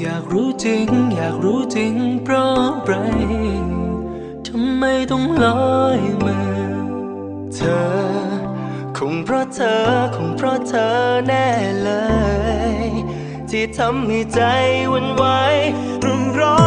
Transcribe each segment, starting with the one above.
อยากรู้จริง อยากรู้จริงเพราะไรทำไมต้องลอยมาเธอ คงเพราะเธอ คงเพราะเธอแน่เลย ที่ทำให้ใจวันไหวรุ่มร้อน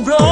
broken.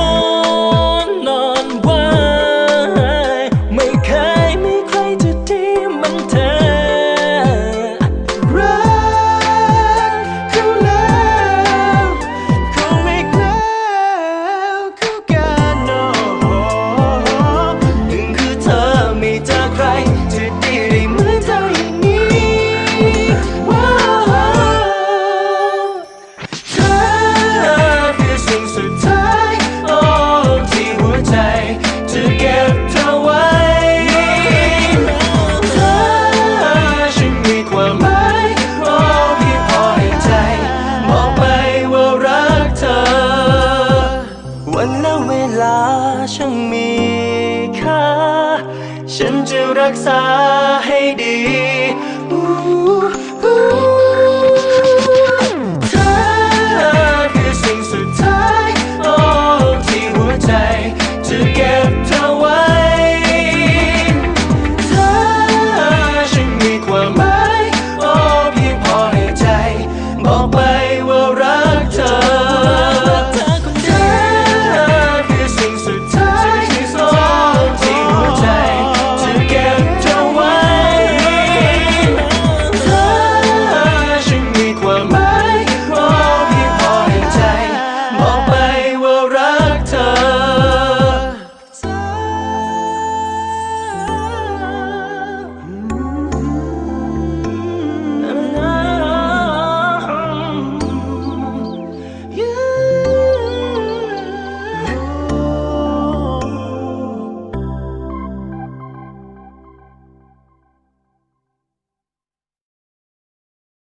วันและเวลาช่างมีค่า ฉันจะรักษาให้ดีเธอคือสิ่งสุดท้ายที่หัวใจจะเก็บเธอไว้ เธอฉันมีความหมายเพียงพอให้ใจ บอกไป